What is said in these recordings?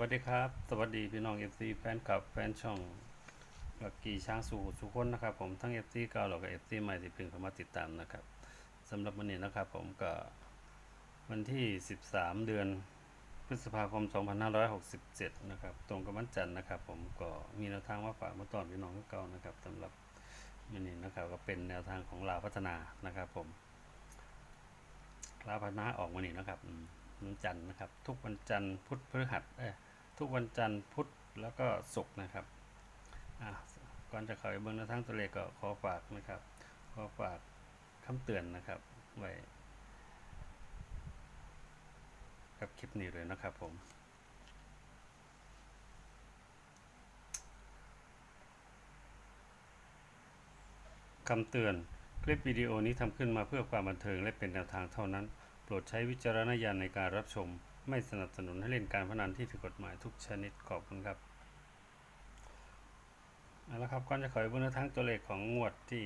วัสดีครับ สวัสดีพี่น้อง FC แฟนคลับแฟนช่องลักกี้ช้างสู่ทุกคนนะครับ ผมทั้ง FC เก่าแล้วก็ FC ใหม่ที่เพิ่งเข้ามาติดตามนะครับสำหรับวันนี้นะครับ ผมก็วันที่ 13 เดือนพฤษภาคม 2567 นะครับ ตรงกับวันจันทร์นะครับ ผมก็มีแนวทางมาฝากมาตอนพี่น้องเก่านะครับสำหรับวันนี้นะครับก็เป็นแนวทางของลาพัฒนานะครับ ผมลาพัฒนาออกวันนี้นะครับวันจันทร์นะครับ ทุกวันจันทร์พุธพฤหัสเอ้ ทุกวันจันทร์พุธแล้วก็ศุกร์นะครับก่อนจะเข้าไปเบิ้งแนวทางตัวเลขก็ขอฝากนะครับ ขอฝากคำเตือนนะครับไว้กับคลิปนี้เลยนะครับผมคำเตือน คลิปวิดีโอนี้ทำขึ้นมาเพื่อความบันเทิงและเป็นแนวทางเท่านั้น โปรดใช้วิจารณญาณในการรับชม ไม่สนับสนุนให้เล่นการพนันที่ผิดกฎหมายทุกชนิดขอบคุณครับเอาละครับก่อนจะขอให้เบื้องแนวทางตัวเลขของงวดที่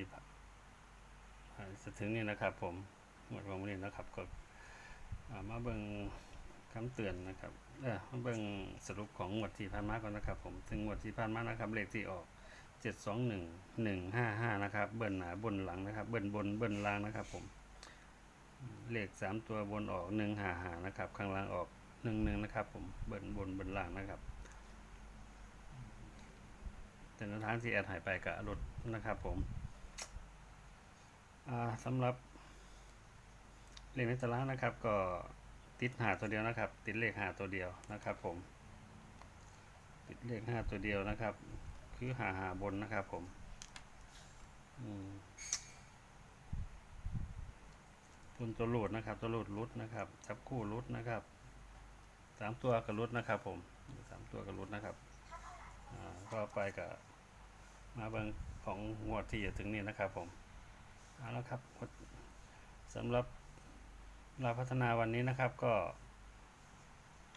อ่าจะถึงนี่นะครับ ผมงวดของวันนี้นะครับก็มาเบิ่งคำเตือนนะครับเออมาเบิ่งสรุปของงวดที่ผ่านมาก่อนนะครับ ผมถึงงวดที่ผ่านมานะครับเลขที่ออกเจ็ดสองหนึ่งหนึ่งห้าห้านะครับ เบิ้ลหนาบนหลังนะครับ เบิ้ลบนเบิ้ลล่างนะครับ ผม เลขสามตัวบนออกหนึ่งหาหานะครับ ข้างล่างออกหนึ่งหนึ่งนะครับ ผมบิ้ลบนบิ้ลล่างนะครับ แต่นวทางที่แอดหายไปกับรถนะครับ ผมสำหรับเลขในตารางนะครับ ก็ติดหาตัวเดียวนะครับ ติดเลขหาตัวเดียวนะครับ ผม ติดเลขห้าตัวเดียวนะครับ คือหาหาบนนะครับ ผม อืม บนตัวโหลดนะครับ ตัวโหลดรุดนะครับจับคู่รุดนะครับสามตัวกับรุดนะครับ ผมสามตัวกับรุดนะครับก็ไปกับมาเบิงของงวดที่จะถึงนี้นะครับ ผมเอาละครับสำหรับเราพัฒนาวันนี้นะครับก็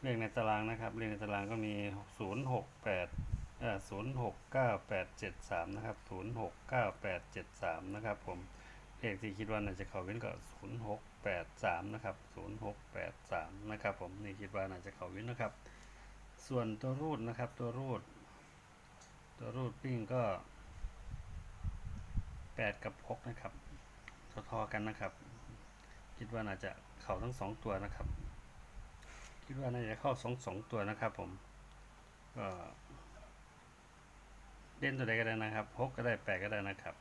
เลขในตารางนะครับเลขในตารางก็มีศูนย์หกแปดเอ่อศูนย์หกเก้าแปดเจ็ดสามนะครับศูนย์หกเก้าแปดเจ็ดสามนะครับผม เลขที่คิดว่าน่าจะเข้าว้นก็ศูนย์หกแปดสามนะครับศูนย์หกแปดสามนะครับผมนี่คิดว่าน่าจะเข้าว้นนะครับ ส่วนตัวรูดนะครับตัวรูด ตัวรูดปิ้งก็แปดกับหกนะครับทอๆกันนะครับ คิดว่าน่าจะเข้าทั้งสองตัวนะครับ คิดว่าน่าจะเข้าสองสองตัวนะครับผมก็เล่นตัวใดก็ได้นะครับหกก็ได้แปดก็ได้นะครับ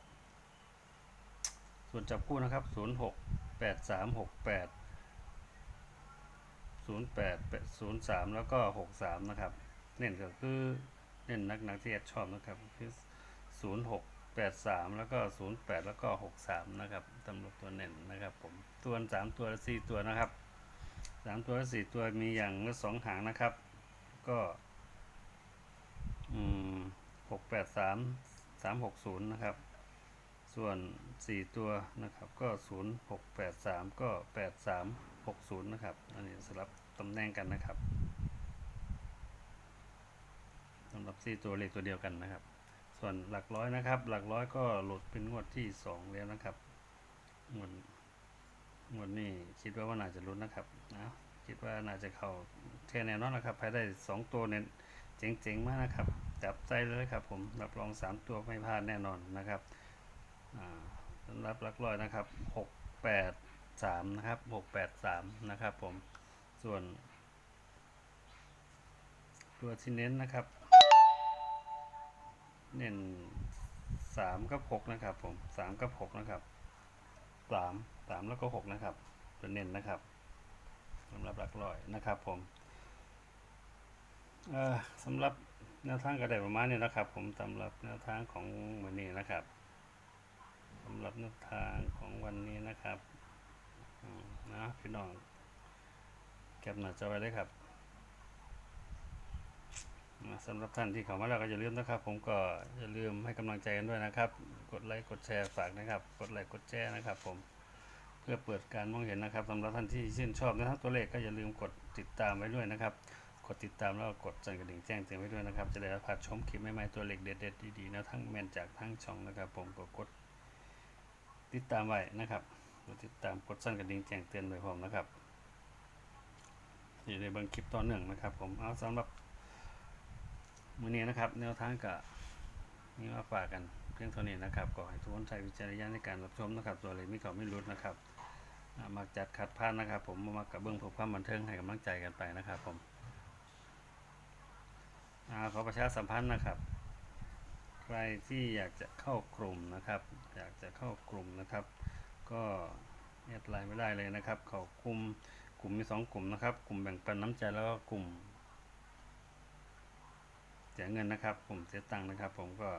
ส่วนจับคู่นะครับศูนย์หกแปดสามหกแปดศูนย์แปดศูนย์สามแล้วก็หกสามนะครับ เน้นก็คือเน้นนักนักที่แอดชอบนะครับคือศูนย์หกแปดสามแล้วก็ศูนย์แปดแล้วก็หกสามนะครับตำรวจตัวเน้นนะครับผมตัวสามตัวและสี่ตัวนะครับสามตัวและสี่ตัวมีอย่างละสองหางนะครับ ก็อืมหกแปดสามสามหกศูนย์นะครับ ส่วนสี่ตัวนะครับก็ศูนย์หกแปดสามก็แปดสามหกศูนย์นะครับ อันนี้สลับตำแหน่งกันนะครับสำหรับสี่ตัวเลขตัวเดียวกันนะครับ ส่วนหลักร้อยนะครับ หลักร้อยก็หลุดเป็นงวดที่สองแล้วนะครับงวดงวดนี้คิดว่าว่าน่าจะลุ้นนะครับนะคิดว่าน่าจะเข้าแค่แน่นอนนะครับภายได้สองตัวเนี่ยเจ๋งๆมากนะครับ จับใจเลยครับผมรับรองสามตัวไม่พลาดแน่นอนนะครับ สำหรับหลักร้อยนะครับหกแปดสามนะครับหกแปดสามนะครับผม ส่วน ตัวที่เน้นนะครับ เน้นสามกับหกนะครับผมสามกับหกนะครับสามสามแล้วก็หกนะครับ ตัวเน้นนะครับสำหรับหลักร้อยนะครับผมเอ่อสำหรับแนวทางก็ไดประมาณนี้นะครับ ผมสำหรับแนวทางของวันนี้นะครับ สำหรับแนวทางของวันนี้นะครับนะพี่น้องแคปหน้าจอไว้เลยครับสำหรับท่านที่เข้ามาแล้วก็อย่าลืมนะครับ ผมก็อย่าลืมให้กำลังใจกันด้วยนะครับ กดไลค์กดแชร์ฝากนะครับ กดไลค์กดแชร์นะครับ ผมเพื่อเปิดการมองเห็นนะครับสำหรับท่านที่ชื่นชอบนะครับตัวเลขก็อย่าลืมกดติดตามไว้ด้วยนะครับ กดติดตามแล้วกดสั่นกระดิ่งแจ้งเตือนไว้ด้วยนะครับ จะได้รับชมคลิปใหม่ๆตัวเล็กเด็ดๆดีๆนวทั้งแมนจากทั้งช่องนะครับ ผมก็กด ติดตามไว้นะครับกดติดตามกดสั่นกระดิ่งแจ้งเตือนไว้พร้อมนะครับที่ได้เบิ่งคลิปต่อเนื่องนะครับ ผมเอาสำหรับมือนี้นะครับ แนวทางก็มีมาฝากกันเพียงเท่านี้นะครับก็ให้ทุกคนใช้วิจารณญาณในการรับชมนะครับ ตัวเลขมีเขาไม่รุดนะครับอ่าจัดขัดพลาดนะครับ ผมมักกับเบื้องเพื่อความบันเทิงให้กำลังใจกันไปนะครับ ผมอ่าขอประชาสัมพันธ์นะครับ รที่อยากจะเข้ากลุ่มนะครับ อยากจะเข้ากลุ่มนะครับ ก็แอดไลน์ไม่ได้เลยนะครับเขากลุ่มกลุ่มมีสองกลุ่มนะครับ กลุ่มแบ่งปันน้ำใจแล้วก็กลุ่มเสียเงินนะครับ ผมเสียตังค์นะครับ ผมก็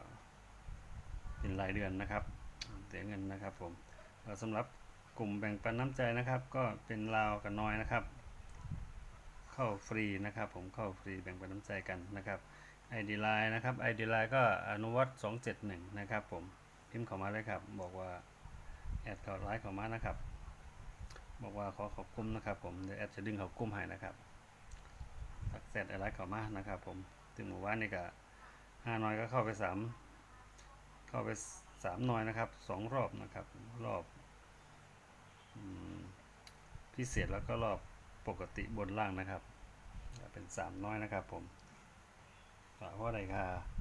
เป็นรายเดือนนะครับ เสียเงินนะครับ ผมแล้วสำหรับกลุ่มแบ่งปันน้ำใจนะครับ ก็เป็นลาวกับน้อยนะครับ เข้าฟรีนะครับ ผมเข้าฟรีแบ่งปันน้ำใจกันนะครับ ID Line นะครับ ID Line ก็อนุวัต271 นะครับผมพิมพ์เข้ามาเลยครับ บอกว่าแอดเข้าไลน์เข้ามานะครับ บอกว่าขอขอบคุณนะครับผมเดี๋ยวแอดจะดึงเขากลุ้มให้นะครับทักแซดไลน์เข้ามานะครับผมถึงหมู่บ้านนี่ก็ห้าน้อยก็เข้าไปสามเข้าไปสามน้อยนะครับสองรอบนะครับรอบอพิเศษแล้วก็รอบปกติบนล่างนะครับ เป็นสามน้อยนะครับผม ฝากว่าอะไรค่ะ